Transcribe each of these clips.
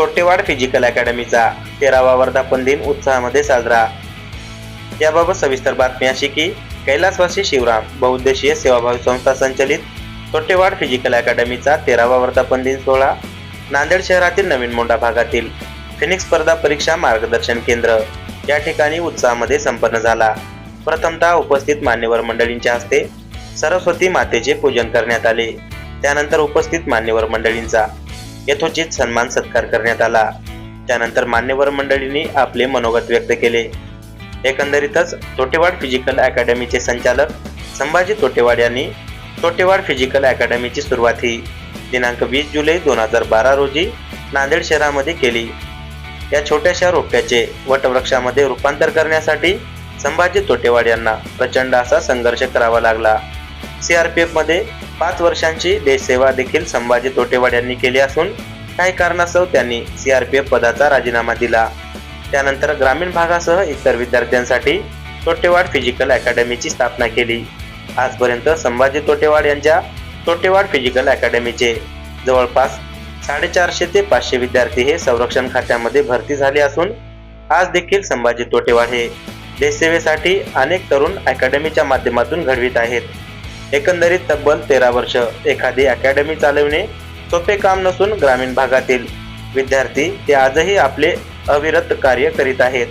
Totewad physical अकॅडमीचा तेरावा वर्धापन दिन उत्साहामध्ये साजरा. याबाबत सविस्तर बातमी अशी की कैलासवासी शिवराम बहुउद्देशीय सेवाभावी संस्था संचलित सोटेवाड फिजिकल अकॅडमीचा तेरावा वर्धापन दिन सोहळा नांदेड शहरातील नवीन मोंढा भागातील फिनिक्स स्पर्धा परीक्षा मार्गदर्शन केंद्र या ठिकाणी उत्साहामध्ये संपन्न झाला. प्रथमतः उपस्थित मान्यवर मंडळींच्या हस्ते सरस्वती मातेचे पूजन करण्यात आले. त्यानंतर उपस्थित मान्यवर मंडळींचा यथोचित सन्मान सत्कार करण्यात आला. त्यानंतर मान्यवर मंडळींनी आपले मनोगत व्यक्त केले. एकंदरीतच तोटेवाड फिजिकल अकॅडमीचे संचालक संभाजी तोटेवाड यांनी तोटेवाड फिजिकल अकॅडमीची सुरुवात ही दिनांक वीस जुलै दोन हजार बारा रोजी नांदेड शहरामध्ये केली. या छोट्याशा रोप्याचे वटवृक्षामध्ये रूपांतर करण्यासाठी संभाजी तोटेवाड यांना प्रचंड असा संघर्ष करावा लागला. सीआरपीएफमध्ये पाच वर्षांची देशसेवा देखील संभाजी तोटेवाड यांनी केली असून काही कारणास्तव त्यांनी सीआरपीएफ पदाचा राजीनामा दिला. त्यानंतर ग्रामीण भागासह इतर विद्यार्थ्यांसाठी तोटेवाड फिजिकल अकॅडमीची स्थापना केली. आजपर्यंत संभाजी तोटेवाड यांच्या तोटेवाड फिजिकल अकॅडमीचे जवळपास साडेचारशे ते पाचशे विद्यार्थी हे संरक्षण खात्यामध्ये भरती झाले असून आज देखील संभाजी तोटेवाड हे देशसेवेसाठी अनेक तरुण अकॅडमीच्या माध्यमातून घडवित आहेत. एकंदरीत तब्बल तेरा वर्ष एखादी अकॅडमी चालविणे सोपे काम नसून ग्रामीण भागातील विद्यार्थी ते आजही आपले अविरत कार्य करीत आहेत.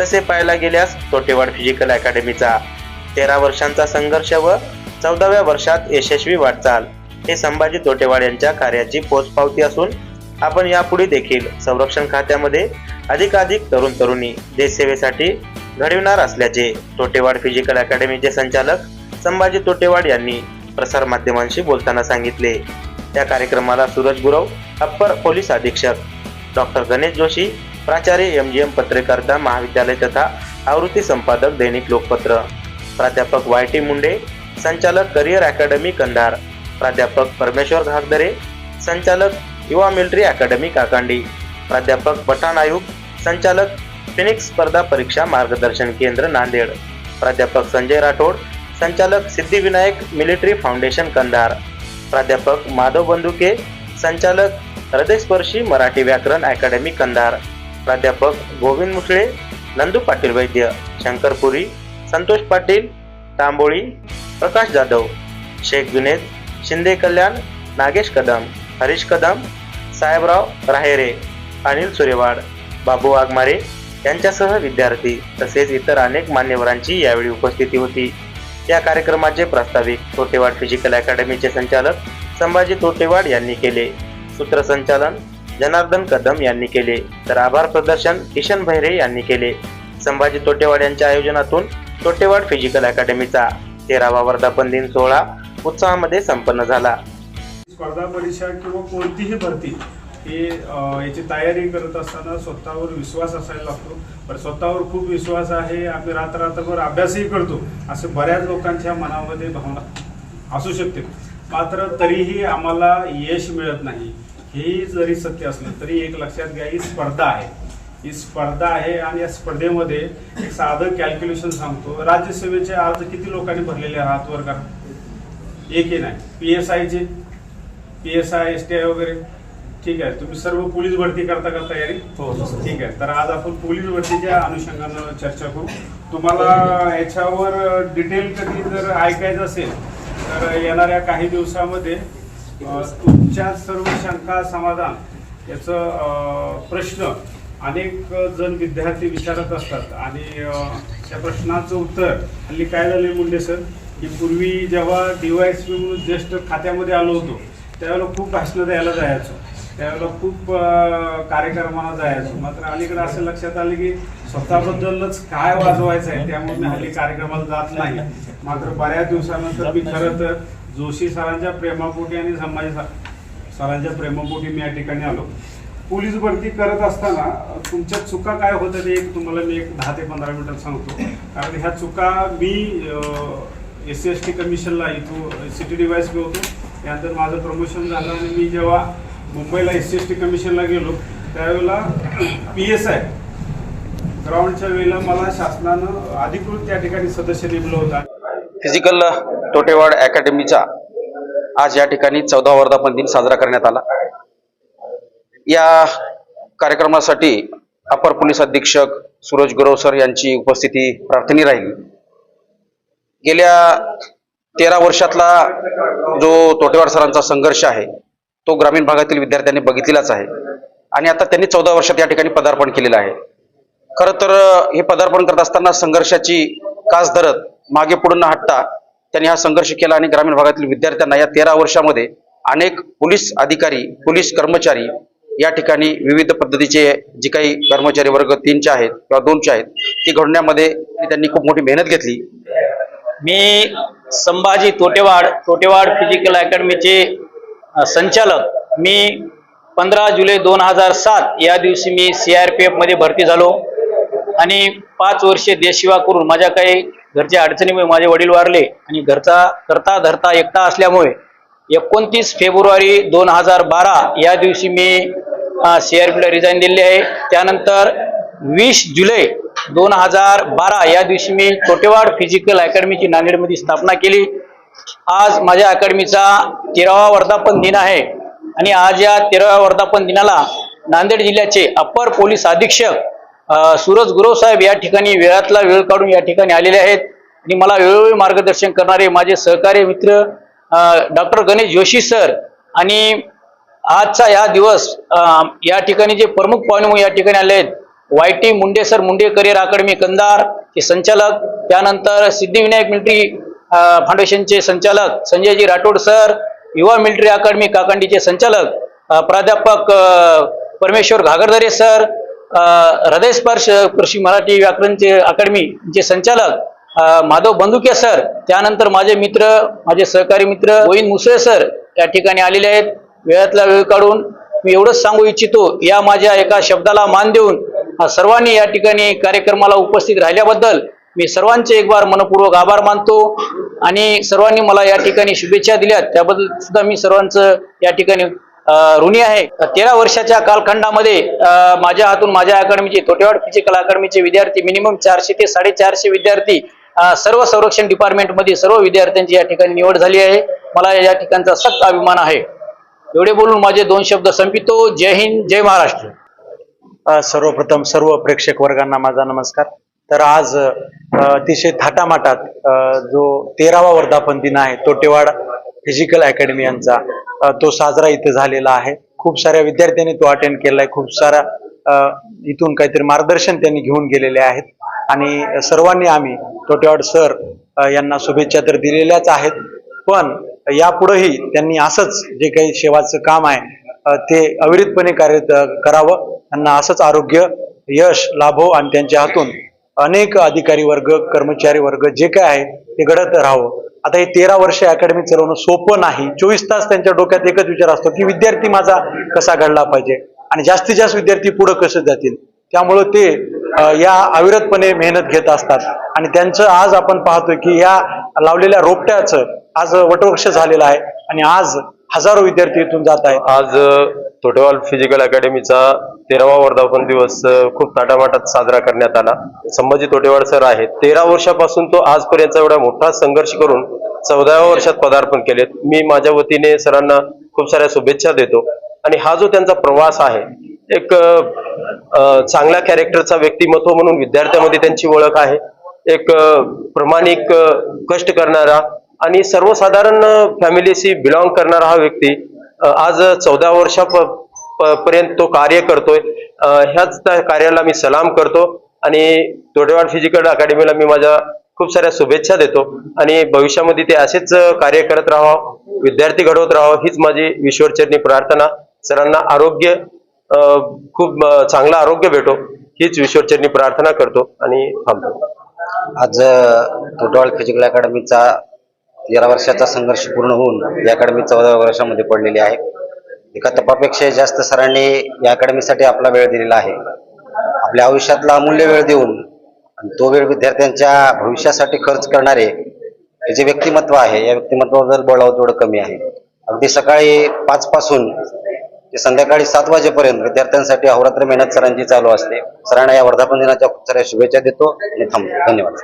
तसे पाहायला गेल्यास तोटेवाड फिजिकल अकॅडमीचा तेरा वर्षांचा संघर्ष व चौदाव्या वर्षात यशस्वी वाटचाल हे संभाजी तोटेवाड यांच्या कार्याची पोचपावती असून आपण यापुढे देखील संरक्षण खात्यामध्ये अधिकाधिक तरुण तरुणी देशसेवेसाठी घडविणार असल्याचे तोटेवाड फिजिकल अकॅडमीचे संचालक संभाजी तोटेवाड यांनी प्रसार माध्यमांशी बोलताना सांगितले. त्या कार्यक्रमाला सूरज गुरव अप्पर पोलीस अधीक्षक डॉक्टर गणेश जोशी प्राचार्य एम जी एम पत्रकारिता महाविद्यालय तथा आवृत्ती संपादक दैनिक लोकपत्र. प्राध्यापक वाय टी मुंडे संचालक करिअर अकॅडमी कंधार. प्राध्यापक परमेश्वर घागदरे संचालक युवा मिलिटरी अकॅडमी काकांडी. प्राध्यापक पठाण आयुक्त संचालक फिनिक्स स्पर्धा परीक्षा मार्गदर्शन केंद्र नांदेड. प्राध्यापक संजय राठोड संचालक सिद्धिविनायक मिलिटरी फाउंडेशन कंधार. प्राध्यापक माधव बंदुके संचालक हृदयस्पर्शी मराठी व्याकरण अकॅडमी कंधार. प्राध्यापक गोविंद मुसळे नंदू पाटील वैद्य शंकरपुरी संतोष पाटील तांबोळी प्रकाश जाधव शेख विनेद शिंदे कल्याण नागेश कदम हरीश कदम साहेबराव राहेरे अनिल सुरेवाड बाबू वाघमारे यांच्यासह विद्यार्थी तसेच इतर अनेक मान्यवरांची यावेळी उपस्थिती होती. या कार्यक्रमाचे प्रास्ताविक तोटेवाड फिजिकल अकॅडमीचे संचालक संभाजी तोटेवाड यांनी केले. सूत्रसंचालन जनार्दन कदम यांनी केले. तर आभार प्रदर्शन किशन भैरे यांनी केले. संभाजी तोटेवाड यांच्या आयोजनातून तोटेवाड फिजिकल अकॅडमीचा तेरावा वर्धापन दिन सोहळा उत्साहामध्ये संपन्न झाला. स्पर्धा परीक्षा किंवा कोणतीही भरती हे याची तयारी करत असताना स्वतःवर विश्वास असायला लागतो. पण स्वतःवर खूप विश्वास आहे. आम्ही रात्र रात्रभर अभ्यासही करतो. असे बऱ्याच लोकांच्या मनामध्ये भावना असू शकते. मात्र तरीही आम्हाला यश मिळत नाही. हेही जरी सत्य असलं तरी एक लक्षात घ्या ही स्पर्धा आहे. ही स्पर्धा आहे आणि या स्पर्धेमध्ये एक साधं कॅल्क्युलेशन सांगतो. राज्यसेवेचे अर्ज किती लोकांनी भरलेले आहात वर्गात? एक एकही नाही. पी एस आयचे P S I S T I वगैरे? ठीक आहे तुम्ही सर्व पोलीस भरती करता का तयारी? हो ठीक आहे तर आज आपण पोलीस भरतीच्या अनुषंगानं चर्चा करू. तुम्हाला याच्यावर डिटेल कधी जर ऐकायचं असेल तर येणाऱ्या काही दिवसामध्ये तुमच्या सर्व शंका समाधान याचं प्रश्न अनेक जण विद्यार्थी विचारत असतात. आणि त्या प्रश्नाचं उत्तर हल्ली काय झाले मुंडे सर? की पूर्वी जेव्हा डीवायएसपी म्हणून ज्येष्ठ खात्यामध्ये आलो होतो त्यावेळेला खूप भाषणं द्यायला जायचो. त्यावेळेला खूप कार्यक्रमाला जायचो मात्र अलीकडे असं लक्षात आलं की स्वतःबद्दलच काय वाजवायचं आहे त्यामुळे मी हल्ली कार्यक्रमाला जात नाही. मात्र बऱ्याच दिवसानंतर मी खरं तर जोशी सरांच्या प्रेमापोटी आणि संभाजी सरांच्या प्रेमापोटी मी या ठिकाणी आलो. पोलीस भरती करत असताना तुमच्या चुका काय होत्या ते एक तुम्हाला मी एक दहा ते पंधरा मिनिटात सांगतो. कारण ह्या चुका मी एस सी एस टी कमिशनला इथून सिटी डिवाइस होतो त्यानंतर माझं प्रमोशन झालं आणि मी जेव्हा मुंबईला एस सी एस टी कमिशनला गेलो. त्यावेळेला पी एस आय ग्राउंडच्या वेळेला मला शासनानं अधिकृत त्या ठिकाणी सदस्य नेमलं होता. फिजिकल तोटेवाड अकॅडमीचा आज या ठिकाणी चौदा वर्धापन दिन साजरा करण्यात आला. या कार्यक्रमासाठी अपर पोलीस अधीक्षक सूरज गुरव सर यांची उपस्थिती प्रार्थनी राहिली. गेल्या तेरा वर्षातला जो तोटेवाड सरांचा संघर्ष आहे तो ग्रामीण भागातील विद्यार्थ्यांनी बघितलेलाच आहे. आणि आता त्यांनी चौदा वर्षात या ठिकाणी पदार्पण केलेलं आहे. खरं तर हे पदार्पण करत असताना संघर्षाची कास धरत मागे पुढे न हटता त्यांनी हा संघर्ष केला आणि ग्रामीण भागातील विद्यार्थ्यांना या तेरा वर्षामध्ये अनेक पोलीस अधिकारी पोलीस कर्मचारी या ठिकाणी विविध पद्धतीचे जे काही कर्मचारी वर्ग तीनचे आहेत किंवा दोनचे आहेत ती घडण्यामध्ये त्यांनी खूप मोठी मेहनत घेतली. मी संभाजी तोटेवाड तोटेवाड फिजिकल अकॅडमीचे संचालक. मी पंधरा जुलै दोन हजार सात या दिवशी मी सी आर पी एफमध्ये भरती झालो. आणि पाच वर्षे देशसेवा करून माझ्या काही घरच्या अडचणीमुळे माझे वडील वारले. आणि घरचा करता धरता एकटा असल्यामुळे एकोणतीस फेब्रुवारी दोन हजार बारा या दिवशी मी सी आर पीला रिझाईन दिले आहे. त्यानंतर वीस जुलै दोन हजार बारा या दिवशी मी छोटेवाड फिजिकल अकॅडमीची नांदेडमध्ये स्थापना केली. आज माझ्या अकॅडमीचा तेरावा वर्धापन दिन आहे. आणि आज या तेराव्या वर्धापन दिनाला नांदेड जिल्ह्याचे अप्पर पोलीस अधीक्षक सूरज गुरव साहेब या ठिकाणी वेळातला वेळ काढून या ठिकाणी आलेले आहेत. आणि मला वेळोवेळी मार्गदर्शन करणारे माझे सहकारी मित्र डॉक्टर गणेश जोशी सर आणि आजचा या दिवस या ठिकाणी जे प्रमुख पाहुणे म्हणून या ठिकाणी आले आहेत Y T Munde sir Munde career academy Kandhar चे संचालक त्यानंतर सिद्धिविनायक मिलिटरी फाउंडेशनचे संचालक Sanjayji Rathod sir Yuva military academy काकंडीचे संचालक प्राध्यापक परमेश्वर घागरदरे सर हृदयस्पर्श कृषी मराठी व्याकरणचे अकॅडमीचे संचालक माधव बंदुके सर त्यानंतर माझे मित्र माझे सहकारी मित्र गोविंद मुसळे सर या ठिकाणी आलेले आहेत. वेळातला वेळ काढून मी एवढंच सांगू इच्छितो या माझ्या एका शब्दाला मान देऊन सर्वांनी या ठिकाणी कार्यक्रमाला उपस्थित राहिल्याबद्दल मी सर्वांचे एक बार मनपूर्वक आभार मानतो आणि सर्वांनी मला या ठिकाणी शुभेच्छा दिल्यात. त्याबद्दल सुद्धा मी सर्वांचं या ठिकाणी ऋणी आहे. तेरा वर्षाच्या कालखंडामध्ये माझ्या हातून माझ्या अकॅडमीचे तोटेवाड फिजिकल अकॅडमीचे विद्यार्थी मिनिमम चारशे ते साडेचारशे विद्यार्थी सर्व संरक्षण डिपार्टमेंटमध्ये सर्व विद्यार्थ्यांची या ठिकाणी निवड झाली आहे. मला या ठिकाणचा सक्त अभिमान आहे. एवढे बोलून माझे दोन शब्द संपितो. जय हिंद जय महाराष्ट्र. सर्वप्रथम सर्व प्रेक्षक वर्गांना माझा नमस्कार. तर आज अतिशय थाटामाटात जो तेरावा वर्धापन दिन आहे तोटेवाड फिजिकल अकॅडमी यांचा तो साजरा इथे झालेला आहे. खूप साऱ्या विद्यार्थ्यांनी तो अटेंड केलाय. खूप सारा इथून काहीतरी मार्गदर्शन त्यांनी घेऊन गेलेले आहेत. आणि सर्वांनी आम्ही तोटेवाड सर यांना शुभेच्छा तर दिलेल्याच आहेत. पण यापुढेही त्यांनी असंच जे काही सेवाचं काम आहे ते अविरतपणे कार्य करावं. त्यांना असंच आरोग्य यश लाभो आणि त्यांच्या हातून अनेक अधिकारी वर्ग कर्मचारी वर्ग जे काय आहे ते घडत राहावं. आता हे तेरा वर्ष अकॅडमी चालवणं सोपं नाही. चोवीस तास त्यांच्या डोक्यात एकच विचार असतो की विद्यार्थी माझा कसा घडला पाहिजे आणि जास्तीत जास्त विद्यार्थी पुढे कसे जातील? त्यामुळं ते या अविरतपणे मेहनत घेत असतात. आणि त्यांचं आज आपण पाहतोय की या लावलेल्या रोपट्याचं आज वटवृक्ष झालेलं आहे आणि आज हजारो विद्यार्थी इथून जात आहेत. आज तोटेवाल फिजिकल अकॅडमीचा तेरावा वर्धापन दिवस खूप थाटामाटात साजरा करण्यात आला. संभाजी तोटेवाड सर आहेत. तेरा वर्षापासून तो आजपर्यंत एवढा मोठा संघर्ष करून चौदाव्या वर्षात पदार्पण केलेत. मी माझ्या वतीने सरांना खूप साऱ्या शुभेच्छा देतो. आणि हा जो त्यांचा प्रवास आहे एक चांगल्या कॅरेक्टरचा व्यक्तिमत्व म्हणून विद्यार्थ्यामध्ये त्यांची ओळख आहे. एक प्रामाणिक कष्ट करणारा आणि सर्वसाधारण फॅमिलीशी बिलॉंग करणारा हा व्यक्ती आज चौदा वर्षा प- पर्यंत तो कार्य करतोय. ह्याच त्या कार्याला मी सलाम करतो आणि तोडेवाड फिजिकल अकॅडमीला मी माझ्या खूप साऱ्या शुभेच्छा देतो आणि भविष्यामध्ये ते असेच कार्य करत राहावं विद्यार्थी घडवत राहावं हीच माझी ईश्वरचरणी प्रार्थना. सरांना आरोग्य खूप चांगलं आरोग्य भेटो हीच ईश्वरचरणी प्रार्थना करतो आणि थांबतो. आज तोटवाळ फिजिकल अकॅडमीचा तेरा वर्षाचा संघर्ष पूर्ण होऊन या अकॅडमी चौदा वर्षामध्ये पडलेली आहे. एका तपापेक्षा जास्त सरांनी या अकॅडमीसाठी आपला वेळ दिलेला आहे. आपल्या आयुष्यातला अमूल्य वेळ देऊन आणि तो वेळ विद्यार्थ्यांच्या भविष्यासाठी खर्च करणारे हे जे व्यक्तिमत्व आहे या व्यक्तिमत्वाबद्दल बोलावं थोडं कमी आहे. अगदी सकाळी पाच पासून ते संध्याकाळी सात वाजेपर्यंत विद्यार्थ्यांसाठी अहोरात्र मेहनत सरांची चालू असते. सरांना या वर्धापन दिनाच्या खूप साऱ्या शुभेच्छा देतो आणि थांबतो. धन्यवाद.